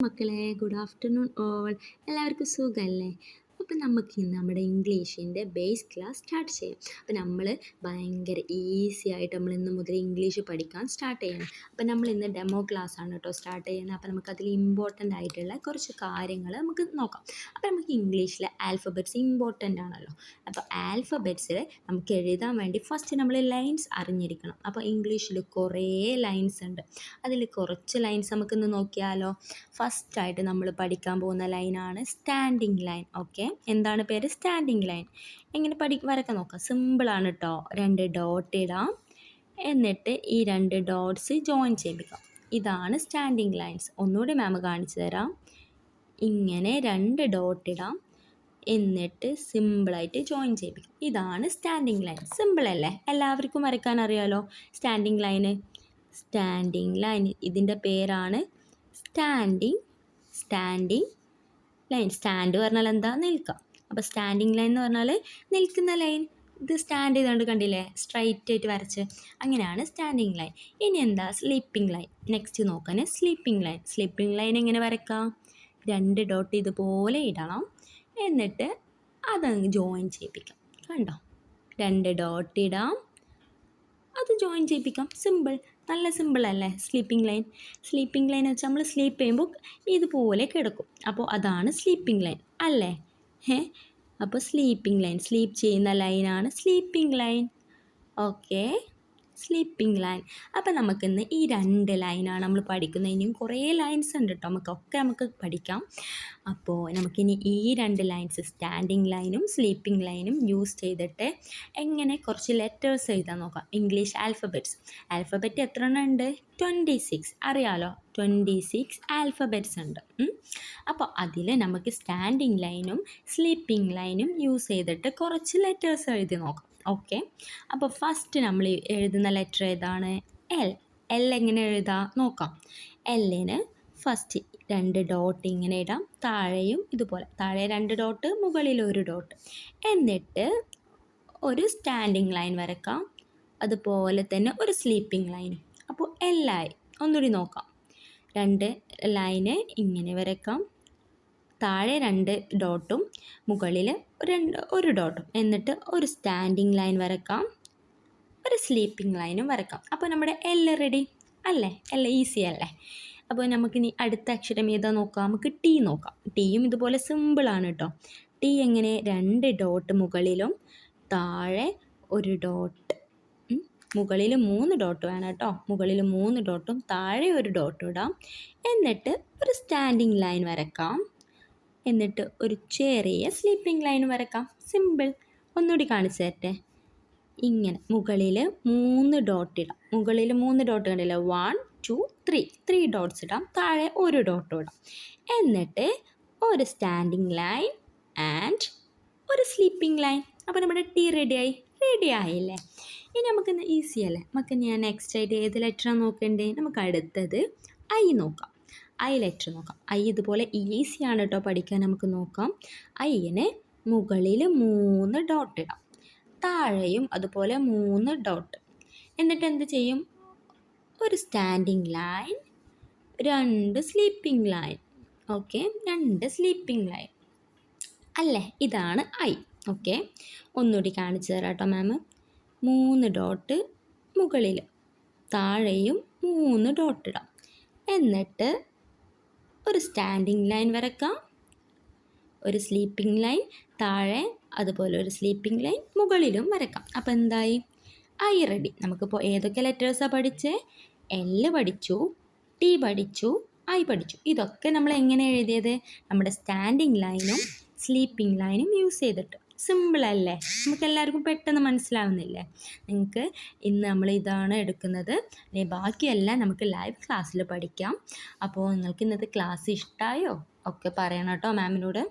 മക്കളെ good afternoon all എല്ലാവർക്കും സുഖമല്ലേ അപ്പോൾ നമുക്ക് ഇന്ന് നമ്മുടെ ഇംഗ്ലീഷിന്റെ ബേസ് ക്ലാസ് സ്റ്റാർട്ട് ചെയ്യാം. അപ്പോൾ നമ്മൾ ഭയങ്കര ഈസി ആയിട്ട് നമ്മൾ ഇന്ന് മുതൽ ഇംഗ്ലീഷ് പഠിക്കാൻ സ്റ്റാർട്ട് ചെയ്യണം. അപ്പോൾ നമ്മൾ ഇന്ന് ഡെമോ ക്ലാസ് ആണ് കേട്ടോ സ്റ്റാർട്ട് ചെയ്യുന്നത്. അപ്പോൾ നമുക്ക് അതിൽ ഇമ്പോർട്ടന്റ് ആയിട്ടുള്ള കുറച്ച് കാര്യങ്ങൾ നമുക്ക് നോക്കാം. അപ്പോൾ നമുക്ക് ഇംഗ്ലീഷിലെ ആൽഫബറ്റ്സ് ഇമ്പോർട്ടന്റ് ആണല്ലോ. അപ്പോൾ ആൽഫബറ്റ്സിൽ നമുക്ക് എഴുതാൻ വേണ്ടി ഫസ്റ്റ് നമ്മൾ ലൈൻസ് അറിഞ്ഞിരിക്കണം. അപ്പോൾ ഇംഗ്ലീഷിൽ കുറേ ലൈൻസ് ഉണ്ട്. അതിൽ കുറച്ച് ലൈൻസ് നമുക്കിന്ന് നോക്കിയാലോ? ഫസ്റ്റായിട്ട് നമ്മൾ പഠിക്കാൻ പോകുന്ന ലൈനാണ് സ്റ്റാൻഡിങ് ലൈൻ ഓക്കെ എന്താണ് പേര്? സ്റ്റാൻഡിങ് ലൈൻ എങ്ങനെ പഠി വരക്കാൻ നോക്കാം. സിമ്പിളാണ് കേട്ടോ രണ്ട് ഡോട്ട് ഇടാം. എന്നിട്ട് ഈ രണ്ട് ഡോട്ട്സ് ജോയിൻ ചെയ്യിപ്പിക്കാം ഇതാണ് സ്റ്റാൻഡിങ് ലൈൻസ് ഒന്നുകൂടി മാം കാണിച്ചു തരാം. ഇങ്ങനെ രണ്ട് ഡോട്ട് ഇടാം. എന്നിട്ട് സിമ്പിളായിട്ട് ജോയിൻ ചെയ്യിപ്പിക്കും ഇതാണ് സ്റ്റാൻഡിങ് ലൈൻ സിമ്പിൾ അല്ലേ? എല്ലാവർക്കും വരയ്ക്കാൻ അറിയാലോ? സ്റ്റാൻഡിങ് ലൈന് സ്റ്റാൻഡിങ് ലൈൻ ഇതിന്റെ പേരാണ് സ്റ്റാൻഡിങ് സ്റ്റാൻഡിങ് ലൈൻ സ്റ്റാൻഡ് പറഞ്ഞാൽ എന്താ? നിൽക്കാം. അപ്പോൾ സ്റ്റാൻഡിങ് ലൈൻ എന്ന് പറഞ്ഞാൽ നിൽക്കുന്ന ലൈൻ ഇത് സ്റ്റാൻഡ് ചെയ്തുകൊണ്ട് കണ്ടില്ലേ? സ്ട്രൈറ്റ് ആയിട്ട് വരച്ച്. അങ്ങനെയാണ് സ്റ്റാൻഡിങ് ലൈൻ ഇനി എന്താ? സ്ലീപ്പിംഗ് ലൈൻ നെക്സ്റ്റ് നോക്കാൻ സ്ലീപ്പിംഗ് ലൈൻ സ്ലീപ്പിംഗ് ലൈൻ എങ്ങനെ വരക്കാം രണ്ട് ഡോട്ട് ഇതുപോലെ ഇടണം. എന്നിട്ട് അത് ജോയിൻ ചെയ്യിപ്പിക്കാം. കണ്ടോ? രണ്ട് ഡോട്ട് ഇടാം. അത് ജോയിൻ ചെയ്യിപ്പിക്കാം. സിമ്പിൾ നല്ല സിമ്പിളല്ലേ സ്ലീപ്പിംഗ് ലൈൻ സ്ലീപ്പിംഗ് ലൈൻ വെച്ചാൽ നമ്മൾ സ്ലീപ്പ് ചെയ്യുമ്പോൾ ഇതുപോലെ കിടക്കും. അപ്പോൾ അതാണ് സ്ലീപ്പിംഗ് ലൈൻ അല്ലേ? ഏ അപ്പോൾ സ്ലീപ്പിംഗ് ലൈൻ സ്ലീപ്പ് ചെയ്യുന്ന ലൈനാണ് sleeping line okay sleeping line അപ്പോൾ നമുക്കിന്ന് ഈ രണ്ട് ലൈനാണ് നമ്മൾ പഠിക്കുന്നത്. ഇനിയും കുറേ ലൈൻസ് ഉണ്ട് കേട്ടോ നമുക്കൊക്കെ നമുക്ക് പഠിക്കാം. അപ്പോൾ നമുക്കിനി ഈ രണ്ട് ലൈൻസ് സ്റ്റാൻഡിങ് ലൈനും സ്ലീപ്പിംഗ് ലൈനും യൂസ് ചെയ്തിട്ട് എങ്ങനെ കുറച്ച് ലെറ്റേഴ്സ് എഴുതാൻ നോക്കാം. ഇംഗ്ലീഷ് ആൽഫബറ്റ്സ് ആൽഫബറ്റ് എത്ര എണ്ണം ഉണ്ട്? ട്വന്റി സിക്സ് അറിയാലോ? ട്വന്റി സിക്സ് ആൽഫബറ്റ്സ് ഉണ്ട് അപ്പോൾ അതിൽ നമുക്ക് സ്റ്റാൻഡിങ് ലൈനും സ്ലീപ്പിംഗ് ലൈനും യൂസ് ചെയ്തിട്ട് കുറച്ച് ലെറ്റേഴ്സ് എഴുതി നോക്കാം. ഓക്കെ. അപ്പോൾ ഫസ്റ്റ് നമ്മൾ എഴുതുന്ന ലെറ്റർ ഏതാണ്? എൽ എൽ എങ്ങനെ എഴുതാം? നോക്കാം. എല്ലിന് ഫസ്റ്റ് രണ്ട് ഡോട്ട് ഇങ്ങനെ ഇടാം. താഴെയും ഇതുപോലെ. താഴെ രണ്ട് ഡോട്ട് മുകളിൽ ഒരു ഡോട്ട് എന്നിട്ട് ഒരു സ്റ്റാൻഡിങ് ലൈൻ വരക്കാം. അതുപോലെ തന്നെ ഒരു സ്ലീപ്പിംഗ് ലൈനും അപ്പോൾ എല്ലായി ഒന്നുകൂടി നോക്കാം. രണ്ട് ലൈന് ഇങ്ങനെ വരക്കാം. താഴെ രണ്ട് ഡോട്ടും മുകളിൽ രണ്ട് ഒരു ഡോട്ടും. എന്നിട്ട് ഒരു സ്റ്റാൻഡിങ് ലൈൻ വരക്കാം. ഒരു സ്ലീപ്പിംഗ് ലൈനും വരക്കാം. അപ്പോൾ നമ്മുടെ എല്ലാം റെഡി അല്ലേ? എല്ലാം ഈസി അല്ലേ? അപ്പോൾ നമുക്കിനി അടുത്ത അക്ഷരം ഏതാ നോക്കാം? നമുക്ക് ടി നോക്കാം. ടീയും ഇതുപോലെ സിമ്പിളാണ് കേട്ടോ ടി എങ്ങനെ? രണ്ട് ഡോട്ട് മുകളിലും താഴെ ഒരു ഡോട്ട്. മുകളിൽ മൂന്ന് ഡോട്ട് വേണം കേട്ടോ മുകളിൽ മൂന്ന് ഡോട്ടും താഴെ ഒരു ഡോട്ടും ഇടാം. എന്നിട്ട് ഒരു സ്റ്റാൻഡിങ് ലൈൻ വരക്കാം. എന്നിട്ട് ഒരു ചെറിയ സ്ലീപ്പിംഗ് ലൈൻ വരക്കാം. സിമ്പിൾ ഒന്നുകൂടി കാണിച്ചു തരട്ടെ. ഇങ്ങനെ മുകളിൽ മൂന്ന് ഡോട്ട് ഇടാം. മുകളിൽ മൂന്ന് ഡോട്ട് കണ്ടില്ല? One two three three dots ഇടാം. താഴെ ഒരു ഡോട്ട് ഇടാം. എന്നിട്ട് ഒരു സ്റ്റാൻഡിങ് ലൈൻ ആൻഡ് ഒരു സ്ലീപ്പിംഗ് ലൈൻ അപ്പോൾ നമ്മുടെ ടീ റെഡിയായി റെഡി ആയില്ലേ? ഇനി നമുക്കിന്ന് ഈസി അല്ലേ? നമുക്ക് ഞാൻ നെക്സ്റ്റ് ആയിട്ട് ഏത് ലെറ്ററാണ് നോക്കേണ്ടത് നമുക്ക് അടുത്തത് ഐ നോക്കാം. ഐ ലെറ്റർ നോക്കാം. ഐ ഇതുപോലെ ഈസിയാണ് കേട്ടോ പഠിക്കാൻ നമുക്ക് നോക്കാം. ഐന് മുകളിൽ മൂന്ന് ഡോട്ട് ഇടാം. താഴെയും അതുപോലെ മൂന്ന് ഡോട്ട് എന്നിട്ട് എന്ത് ചെയ്യും? ഒരു സ്റ്റാൻഡിങ് ലൈൻ രണ്ട് സ്ലീപ്പിംഗ് ലൈൻ ഓക്കെ രണ്ട് സ്ലീപ്പിംഗ് ലൈൻ അല്ലേ? ഇതാണ് ഐ. ഓക്കെ ഒന്നുകൂടി കാണിച്ചു തരാം കേട്ടോ മാം മൂന്ന് ഡോട്ട് മുകളിൽ താഴെയും മൂന്ന് ഡോട്ട് ഇടാം. എന്നിട്ട് ഒരു സ്റ്റാൻഡിങ് ലൈൻ വരക്കാം. ഒരു സ്ലീപ്പിംഗ് ലൈൻ താഴെ അതുപോലെ ഒരു സ്ലീപ്പിംഗ് ലൈൻ മുകളിലും വരക്കാം. അപ്പോൾ എന്തായി? I ready. നമുക്കിപ്പോൾ ഏതൊക്കെ ലെറ്റേഴ്സാണ് പഠിച്ചേ? എൽ പഠിച്ചു ടി പഠിച്ചു ഐ പഠിച്ചു. ഇതൊക്കെ നമ്മൾ എങ്ങനെ എഴുതിയത്? നമ്മുടെ സ്റ്റാൻഡിങ് ലൈനും സ്ലീപ്പിംഗ് ലൈനും യൂസ് ചെയ്തിട്ട്. സിമ്പിളല്ലേ നമുക്ക് എല്ലാവർക്കും പെട്ടെന്ന് മനസ്സിലാവുന്നില്ലേ? നിങ്ങൾക്ക് ഇന്ന് നമ്മൾ ഇതാണ് എടുക്കുന്നത്. ബാക്കിയെല്ലാം നമുക്ക് ലൈവ് ക്ലാസ്സിൽ പഠിക്കാം. അപ്പോൾ നിങ്ങൾക്ക് ഇന്നത്തെ ക്ലാസ് ഇഷ്ടമായോ ഒക്കെ പറയണം കേട്ടോ മാമിനോട്